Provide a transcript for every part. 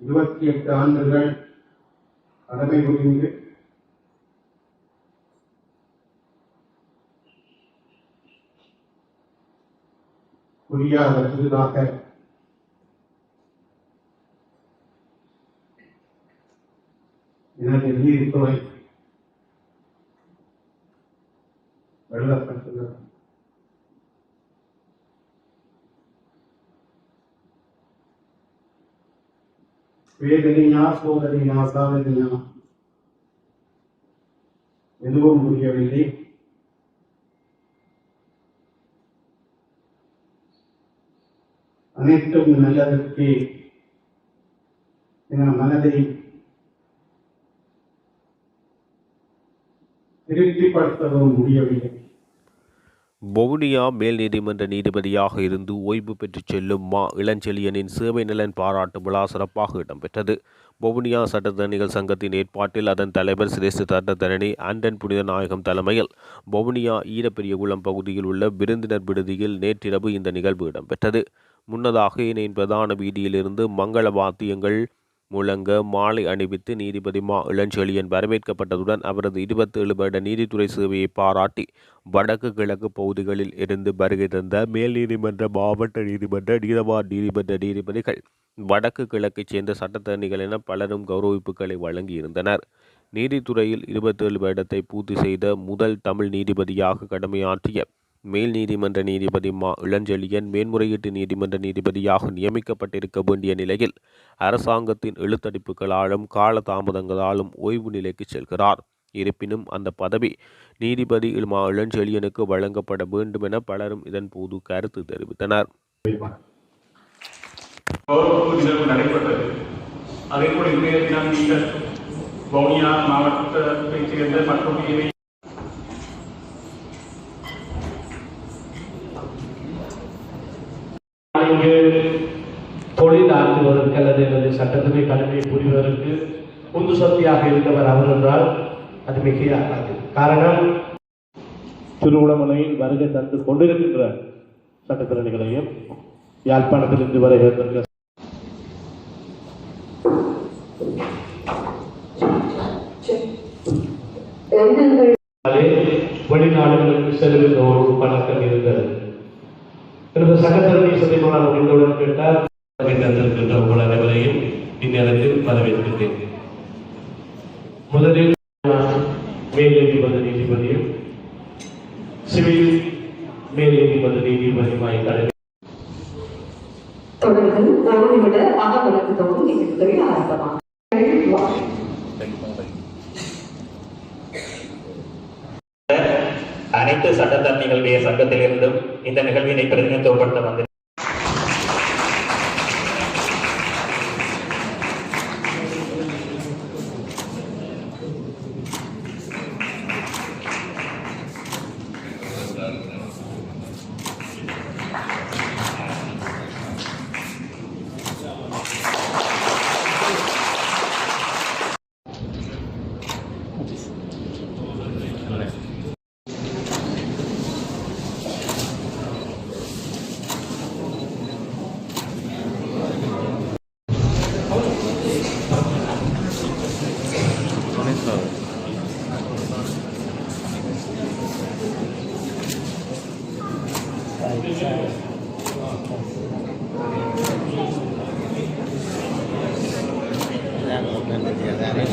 இருபத்தி எட்டு ஆண்டுகள் கடமை புரிந்து புரியாத புதிதாக எனது நீதித்துறை எழுதப்பட்டுள்ளது வேதனையா சோதனையா சாதனையா? எதுவும் முடியவில்லை. அனைத்தும் நல்லதற்கு. என மனதை திருப்திப்படுத்தவும் முடியவில்லை. வவுனியா மேல் நீதிமன்ற நீதிபதியாக இருந்து ஓய்வு பெற்றுச் செல்லும் மா இளஞ்செழியனின் சேவை நலன் பாராட்டு விழா சிறப்பாக இடம்பெற்றது. வவுனியா சட்டத்தரணிகள் சங்கத்தின் ஏற்பாட்டில் அதன் தலைவர் சிரேஷ்ட சட்டத்தரணி ஆண்டன் புனிதநாயகம் தலைமையில் வவுனியா ஈரப்பெரியகுளம் பகுதியில் உள்ள விருந்தினர் விடுதியில் நேற்றிரவு இந்த நிகழ்வு இடம்பெற்றது. முன்னதாக இணையின் பிரதான வீதியிலிருந்து மங்கள வாத்தியங்கள் முழங்க மாலை அணிவித்து நீதிபதி மா. இளஞ்செழியன் வரவேற்கப்பட்டதுடன் அவரது இருபத்தேழு வருட நீதித்துறை சேவையை பாராட்டி வடக்கு கிழக்கு பகுதிகளில் இருந்து வருகை தந்த மேல் நீதிமன்ற மாவட்ட நீதிமன்ற நீதவான் நீதிமன்ற நீதிபதிகள் வடக்கு கிழக்கைச் சேர்ந்த சட்டத்தரணிகள் என பலரும் கௌரவிப்புகளை வழங்கியிருந்தனர். நீதித்துறையில் இருபத்தேழு வருடத்தை பூர்த்தி செய்த முதல் தமிழ் நீதிபதியாக கடமையாற்றிய மேல் நீதிமன்ற நீதிபதி மா. இளஞ்செழியன் மேன்முறையீட்டு நீதிமன்ற நீதிபதியாக நியமிக்கப்பட்டிருக்க வேண்டிய நிலையில் அரசாங்கத்தின் எழுத்தடிப்புகளாலும் கால தாமதங்களாலும் ஓய்வு நிலைக்கு செல்கிறார். இருப்பினும் அந்த பதவி நீதிபதி மா. இளஞ்செழியனுக்கு வழங்கப்பட வேண்டும் என பலரும் இதன் போது கருத்து தெரிவித்தனர். அதே போல இன்றைய தினம் நீங்கள் வவுனியா மாவட்டத்தைச் சேர்ந்த மற்றும் தொழில் ஆற்றுவதற்கு அல்லது எனது சட்டத்துறை கடமையை புரிவதற்கு உந்து சக்தியாக இருந்தவர் அவர் என்றால் அது மிகையாகாது. காரணம் திருவுளமலையில் வருகை தந்து கொண்டிருக்கின்ற சட்டத்திறனிகளையும் யாழ்ப்பாணத்திலிருந்து வருகின்ற வெளிநாடுகளுக்கு செல்கின்ற ஒரு பழக்கம் இருந்தது. எனது சட்டத்தரணி சத்தியமான முடிந்தவுடன் கேட்டார் தந்திருக்கின்ற உங்கள் அனைவரையும் இந்நேரத்தில் வரவேற்கின்றேன். முதலில் மேல் நீதிமன்ற நீதிபதியும் சிவில் மேல் நீதிமன்ற நீதிபதியுமாய் ஒரு நிமிட ஆரம்பமாகும். அனைத்து சட்டத்தரணிகளுடைய சங்கத்திலிருந்தும் இந்த நிகழ்வினை பிரதிநிதித்துவப்படுத்த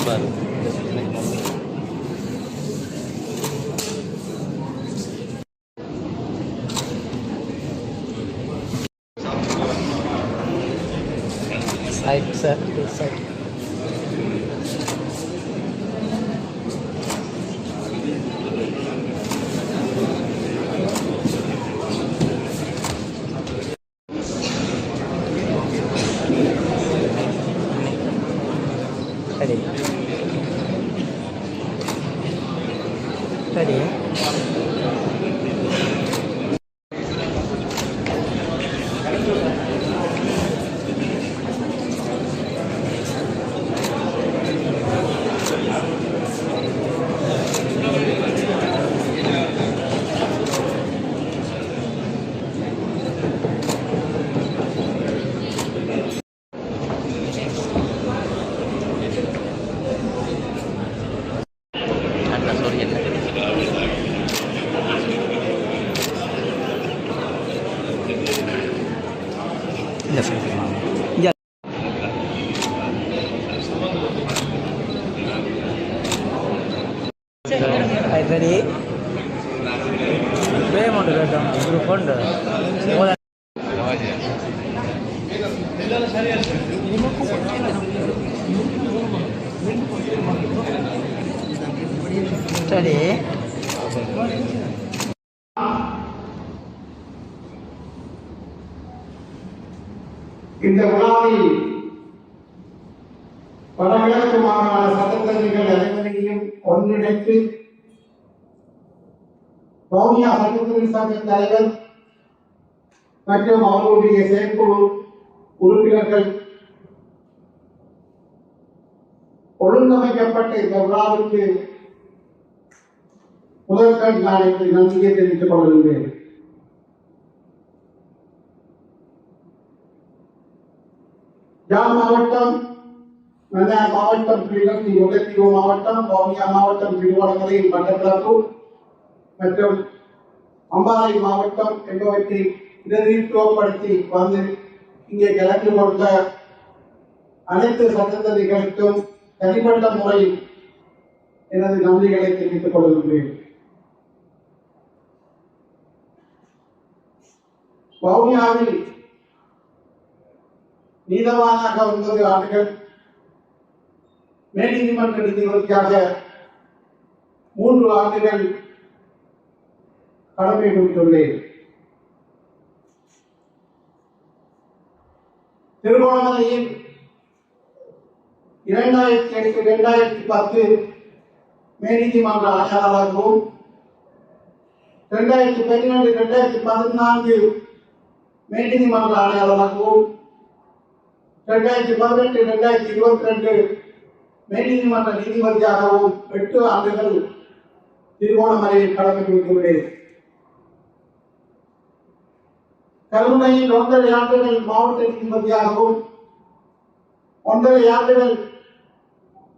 பாரு Side, sir. Side. 在里 பேமெண்ட் கேட்டோம் சரி இந்த விழாவில் வடகிழக்கு மாகாண சட்டத்தரணிகள் அனைவரையும் ஒன்றிணைத்து வவுனியா சட்டத்தரணி சங்க தலைவர் மற்றும் அவர்களுடைய செயற்குழு உறுப்பினர்கள் ஒழுங்கமைக்கப்பட்ட இந்த விழாவிற்கு முதற்கண் நான் எனக்கு நன்றியை தெரிவித்துக் கொள்கின்றேன் யாழ் மாவட்டம் மன்னார் மாவட்டம் கிளிநொச்சி முல்லைத்தீவு மாவட்டம் வவுனியா மாவட்டம் திருவண்ணாமலை மட்டக்களப்பு மற்றும் அம்பாறை மாவட்டம் என்பவற்றை பிரதிநிதித்துவப்படுத்தி வந்து இங்கே கலந்து கொண்ட அனைத்து சட்டத்தறிகளுக்கும் தனிப்பட்ட முறையில் எனது நன்றிகளை தெரிவித்துக் கொள்கின்றேன். வவுனியாவில் நீதவானாக ஒன்பது ஆண்டுகள் மேல்நீதிமன்ற நீதிபதிக்காக மூன்று ஆண்டுகள் கடமை புரிந்துள்ளேன் திருகோணமலையில் இரண்டாயிரத்தி எட்டு இரண்டாயிரத்தி பத்து மேநீதிமன்ற ஆசாராகவும் இரண்டாயிரத்தி பன்னிரெண்டு இரண்டாயிரத்தி பதினான்கு மேநீதிமன்ற ஆணையாளராகவும் இரண்டாயிரத்தி பதினெட்டு இரண்டாயிரத்தி இருபத்தி ரெண்டு மேநீதிமன்ற நீதிபதியாகவும் எட்டு ஆண்டுகள் திருகோணமலையில் கடமை புரிந்துள்ளேன் கருணையில் ஒன்றரை ஆண்டுகள் மாவட்ட நீதிபதியாகவும் ஒன்றரை ஆண்டுகள்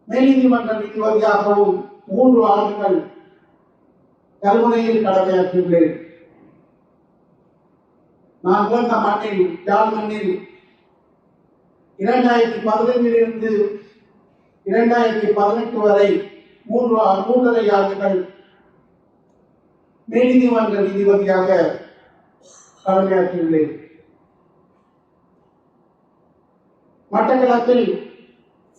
மேல்நீதிமன்ற நீதிபதியாகவும் மூன்று ஆண்டுகள் கல்முனையில் கடமையாற்றியுள்ளேன். நான் பிறந்த மண்ணில் யாழ் மண்ணில் இரண்டாயிரத்தி பதினைஞ்சிலிருந்து இரண்டாயிரத்தி பதினெட்டு வரை மூன்று மூன்றரை ஆண்டுகள் மேல்நீதிமன்ற நீதிபதியாக கடமையாற்றியுள்ளேன் மட்டக்களப்பில்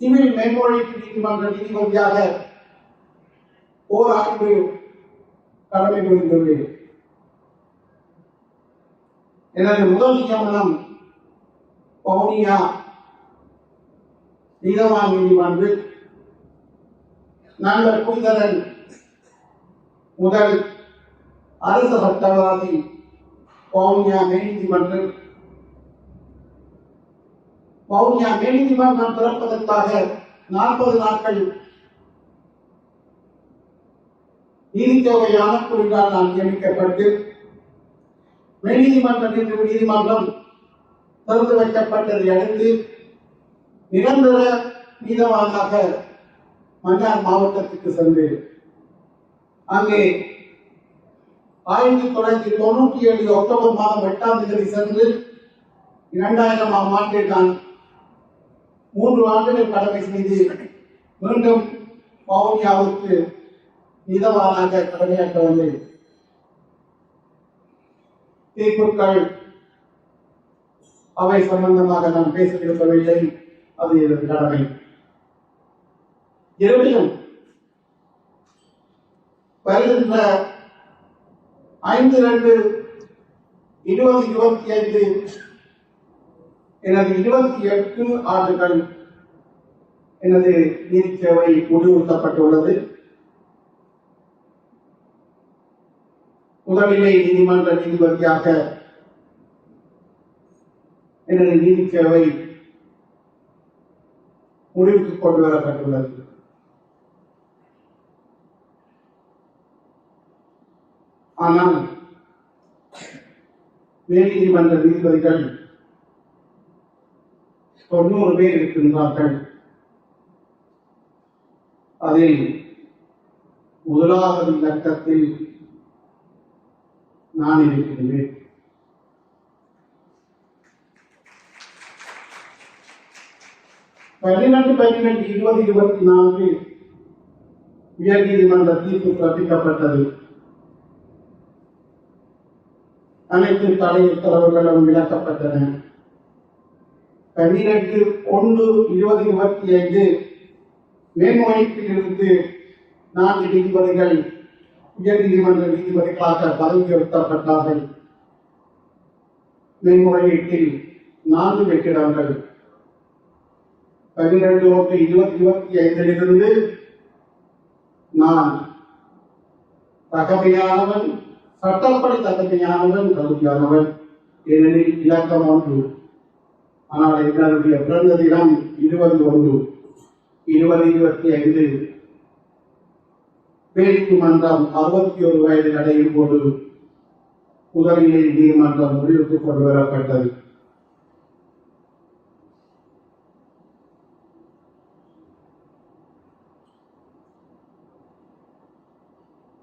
சிவில் மேல்முறையீட்டு நீதிமன்ற நீதிபதியாக ஓர் ஆண்டு கடமை புரிந்துள்ளேன். எனது முதல் நியமனம் வவுனியா நீதவான் நீதிமன்றில் நண்பர் குந்தரன் முதல் அரச சட்டவாதி வவுனியா மேல்நீதிமன்றில் வவுனியா மேல்நீதிமன்றம் திறப்பதற்காக நாற்பது நாட்கள் நீதித்தொகை ஆணைக்குழுவினால் நான் நியமிக்கப்பட்டு மேல்நீதிமன்றம் என்று நீதிமன்றம் திறந்து வைக்கப்பட்டதை அடுத்து நிரந்தர நீதவானாக மன்னார் மாவட்டத்துக்கு சென்றேன். அங்கே ஆயிரத்தி தொள்ளாயிரத்தி தொண்ணூற்றி ஏழு அக்டோபர் மாதம் எட்டாம் தேதி சென்று இரண்டாயிரமாம் ஆண்டில் மூன்று ஆண்டுகள் கடமை செய்து மீண்டும் வவுனியாவுக்கு நீதவானாக கடமையாற்ற வந்து தீர்ப்புகள் அவை சம்பந்தமாக நான் பேச விரும்பவில்லை அது எனது கடமை. இருப்பினும் வருகின்ற ஐந்து ரெண்டு இருபது இருபத்தி ஐந்து எனது இருபத்தி எட்டு ஆண்டுகள் எனது நீதி சேவை முடிவுறுத்தப்பட்டுள்ளது. முதல்நிலை நீதிமன்ற நீதிபதியாக எனது நீதி சேவை முடிவுக்கு கொண்டு வரப்பட்டுள்ளது. ஆனால் மேல்நீதிமன்ற நீதிபதிகள் தொண்ணூறு பேர் இருக்கின்றார்கள். அதில் முதலாவது இலக்கத்தில் நான் இருக்கின்றேன் பதினெட்டு பதினெட்டு இருபது இருபத்தி நான்கு உயர் நீதிமன்ற தீர்ப்பு பிறப்பிக்கப்பட்டது. அனைத்து தடை உத்தரவுகளும் விளக்கப்பட்டன. பதினெட்டு ஒன்று இருபது இருபத்தி ஐந்து மேன்முறையீட்டிலிருந்து நான்கு நீதிபதிகள் உயர் நீதிமன்ற நீதிபதிகளாக பதவி உயர்த்தப்பட்டார்கள். மேன்முறையீட்டில் நான்கு வெற்றிடங்கள். பன்னிரண்டு ஒன்று இருபத்தி இருபத்தி ஐந்திலிருந்து நான் தகமையானவன் சட்டப்படி தகமையானவன் தகுதியானவன் ஏனெனில் இலக்கம் ஒன்று. ஆனால் எங்களுடைய பிறந்த தினம் இருபது ஒன்று. இருபது இருபத்தி ஐந்து. நீதிமன்றம் அறுபத்தி ஒரு வயது அடையும் போது முதலிலே நீதிமன்றம் முடிவுக்கு கொண்டு வரப்பட்டது.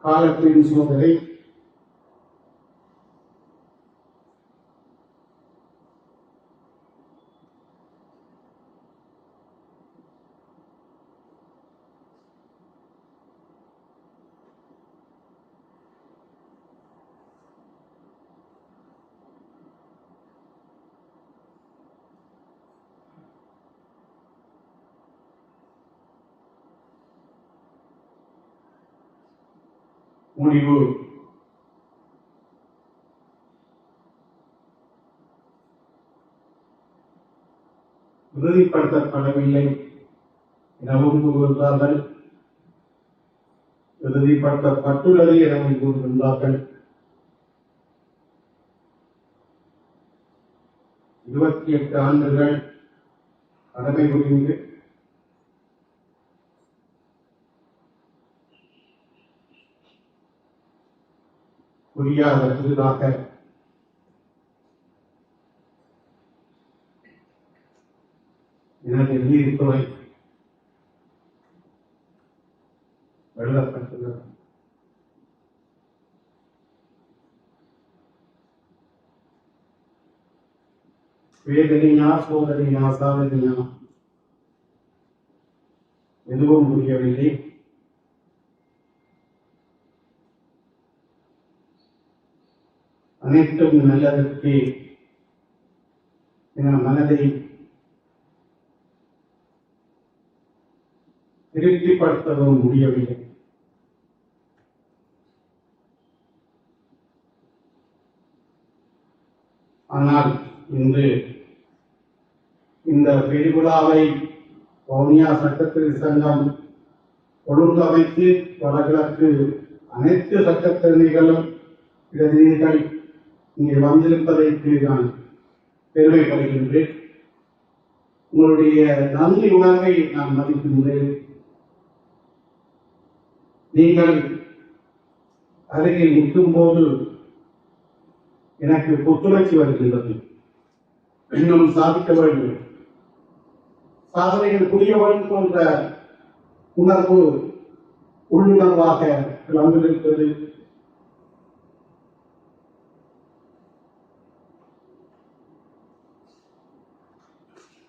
காலத்தின் சோதனை முடிவு. உறுதிப்படுத்தப்படவில்லை எனவும் கூறுகிறார்கள். உறுதிப்படுத்தப்பட்டுள்ளது எனவும் கூறுகின்றார்கள். இருபத்தி எட்டு ஆண்டுகள் கடமை புரிந்து புரியாத புதிதாக. எனது நீதித்துறை எழுதப்பட்டுள்ளது வேதனையா சோதனையா சாதனையா? எதுவும் முடியவில்லை அனைத்தும் நல்லதற்கு என மனதை திருப்திப்படுத்தவும் முடியவில்லை. ஆனால் இன்று இந்த பெருவிழாவை வவுனியா சட்டத்திரு சங்கம் ஒழுங்கமைத்து வடகிழக்கு அனைத்து சட்டத்திறனிகளும் பிரதிநிதிகள் இங்கே வந்திருப்பதற்கு நான் பெருமைப்படுகின்றேன். உங்களுடைய நன்றி உணர்வை நான் மதிக்கின்றேன். நீங்கள் அருகில் நிற்கும் போது எனக்கு புத்துணர்ச்சி வருகின்றது. இன்னும் சாதிக்க வேண்டும். சாதனைகள் புரிய வேண்டும் உணர்வு உள்ளுணர்வாக வந்திருக்கிறது.